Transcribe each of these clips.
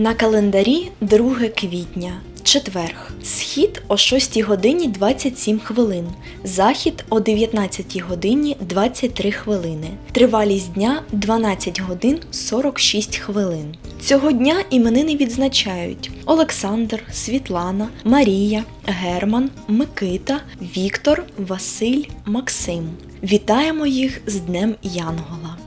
На календарі 2 квітня, четверг. Схід о 6 годині 27 хвилин, захід о 19 годині 23 хвилини. Тривалість дня 12 годин 46 хвилин. Цього дня іменини відзначають Олександр, Світлана, Марія, Герман, Микита, Віктор, Василь, Максим. Вітаємо їх з Днем Янгола.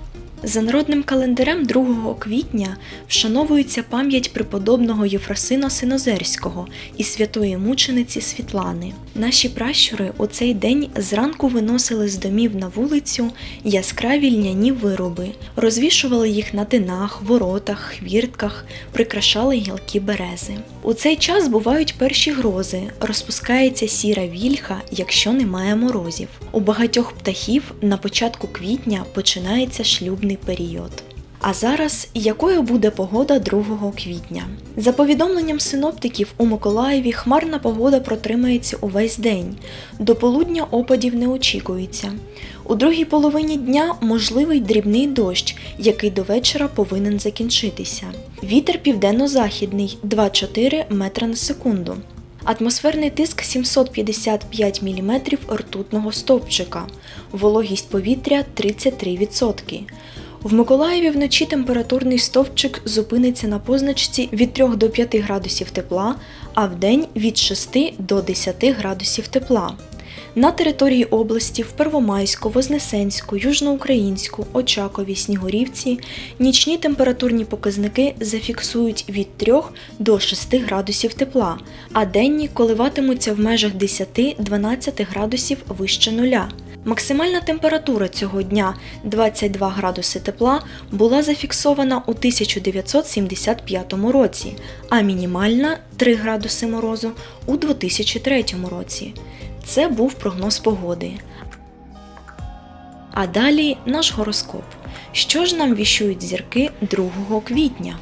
За народним календарем 2 квітня вшановується пам'ять преподобного Єфросина Синозерського і святої мучениці Світлани. Наші пращури у цей день зранку виносили з домів на вулицю яскраві льняні вироби, розвішували їх на тинах, воротах, хвіртках, прикрашали гілки берези. У цей час бувають перші грози, розпускається сіра вільха, якщо немає морозів. У багатьох птахів на початку квітня починається шлюбний період. А зараз якою буде погода 2 квітня? За повідомленням синоптиків, у Миколаєві хмарна погода протримається увесь день. До полудня опадів не очікується. У другій половині дня можливий дрібний дощ, який до вечора повинен закінчитися. Вітер південно-західний 2-4 метра на секунду. Атмосферний тиск 755 мм ртутного стовпчика, вологість повітря 33%. В Миколаєві вночі температурний стовпчик зупиниться на позначці від 3 до 5 градусів тепла, а вдень від 6 до 10 градусів тепла. На території області в Первомайську, Вознесенську, Южноукраїнську, Очакові, Снігурівці нічні температурні показники зафіксують від 3 до 6 градусів тепла, а денні коливатимуться в межах 10-12 градусів вище нуля. Максимальна температура цього дня 22 градуси тепла була зафіксована у 1975 році, а мінімальна 3 градуси морозу у 2003 році. Це був прогноз погоди. А далі наш гороскоп. Що ж нам віщують зірки 2 квітня?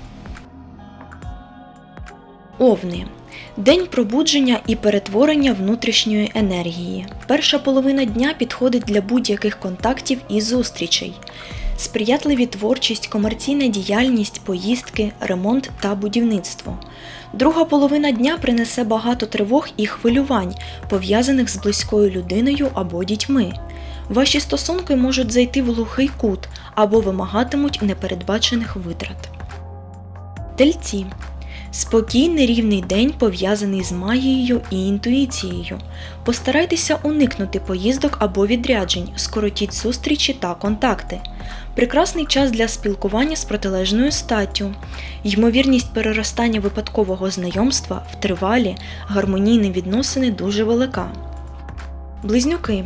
Овни. День пробудження і перетворення внутрішньої енергії. Перша половина дня підходить для будь-яких контактів і зустрічей. Сприятливі творчість, комерційна діяльність, поїздки, ремонт та будівництво. Друга половина дня принесе багато тривог і хвилювань, пов'язаних з близькою людиною або дітьми. Ваші стосунки можуть зайти в глухий кут або вимагатимуть непередбачених витрат. Тельці. Спокійний рівний день пов'язаний з магією і інтуїцією. Постарайтеся уникнути поїздок або відряджень, скоротіть зустрічі та контакти. Прекрасний час для спілкування з протилежною статтю. Ймовірність переростання випадкового знайомства в тривалі, гармонійні відносини дуже велика. Близнюки.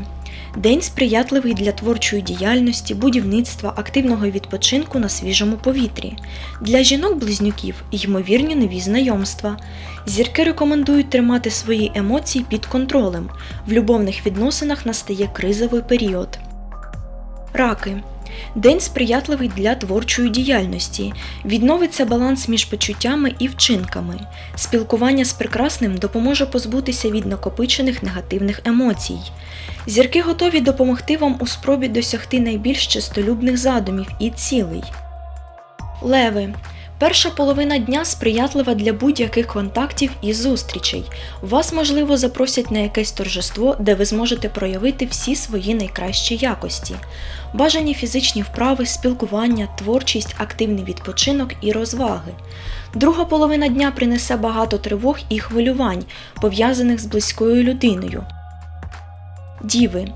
День сприятливий для творчої діяльності, будівництва, активного відпочинку на свіжому повітрі. Для жінок-близнюків ймовірні нові знайомства. Зірки рекомендують тримати свої емоції під контролем. В любовних відносинах настає кризовий період. Раки. День сприятливий для творчої діяльності. Відновиться баланс між почуттями і вчинками. Спілкування з прекрасним допоможе позбутися від накопичених негативних емоцій. Зірки готові допомогти вам у спробі досягти найбільш чистолюбних задумів і цілей. Леви. Перша половина дня сприятлива для будь-яких контактів і зустрічей. Вас, можливо, запросять на якесь торжество, де ви зможете проявити всі свої найкращі якості. Бажані фізичні вправи, спілкування, творчість, активний відпочинок і розваги. Друга половина дня принесе багато тривог і хвилювань, пов'язаних з близькою людиною. Діви.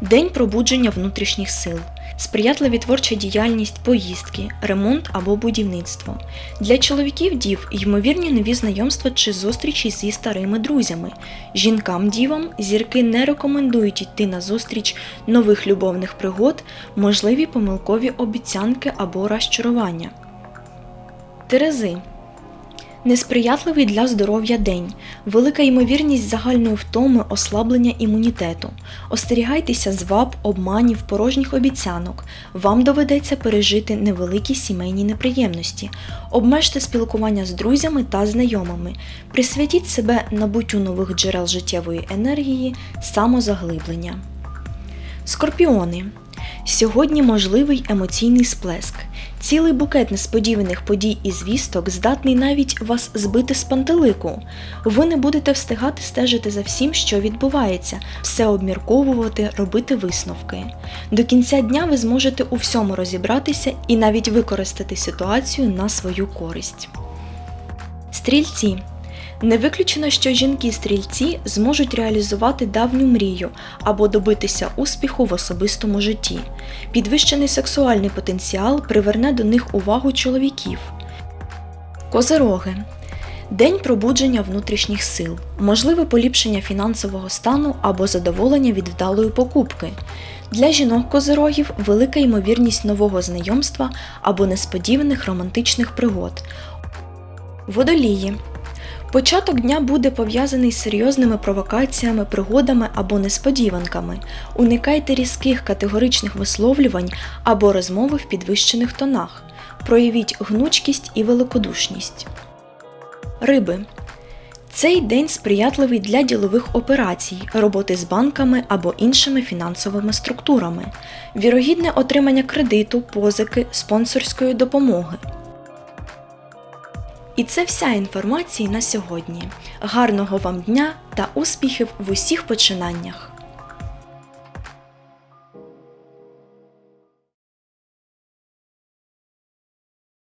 День пробудження внутрішніх сил. Сприятливі творча діяльність, поїздки, ремонт або будівництво. Для чоловіків дів ймовірні нові знайомства чи зустрічі зі старими друзями. Жінкам-дівам зірки не рекомендують йти на зустріч нових любовних пригод, можливі помилкові обіцянки або розчарування. Терези. Несприятливий для здоров'я день, велика ймовірність загальної втоми, ослаблення імунітету. Остерігайтеся зваб, обманів, порожніх обіцянок. Вам доведеться пережити невеликі сімейні неприємності. Обмежте спілкування з друзями та знайомими. Присвятіть себе набуттю нових джерел життєвої енергії, самозаглиблення. Скорпіони. Сьогодні можливий емоційний сплеск. Цілий букет несподіваних подій і звісток здатний навіть вас збити з пантелику. Ви не будете встигати стежити за всім, що відбувається, все обмірковувати, робити висновки. До кінця дня ви зможете у всьому розібратися і навіть використати ситуацію на свою користь. Стрільці. Не виключено, що жінки-стрільці зможуть реалізувати давню мрію або добитися успіху в особистому житті. Підвищений сексуальний потенціал приверне до них увагу чоловіків. Козероги. День пробудження внутрішніх сил, можливе поліпшення фінансового стану або задоволення від вдалої покупки. Для жінок козирогів велика ймовірність нового знайомства або несподіваних романтичних пригод. Водолії. Початок дня буде пов'язаний з серйозними провокаціями, пригодами або несподіванками. Уникайте різких категоричних висловлювань або розмови в підвищених тонах. Проявіть гнучкість і великодушність. Риби. Цей день сприятливий для ділових операцій, роботи з банками або іншими фінансовими структурами, вірогідне отримання кредиту, позики, спонсорської допомоги. І це вся інформація на сьогодні. Гарного вам дня та успіхів в усіх починаннях!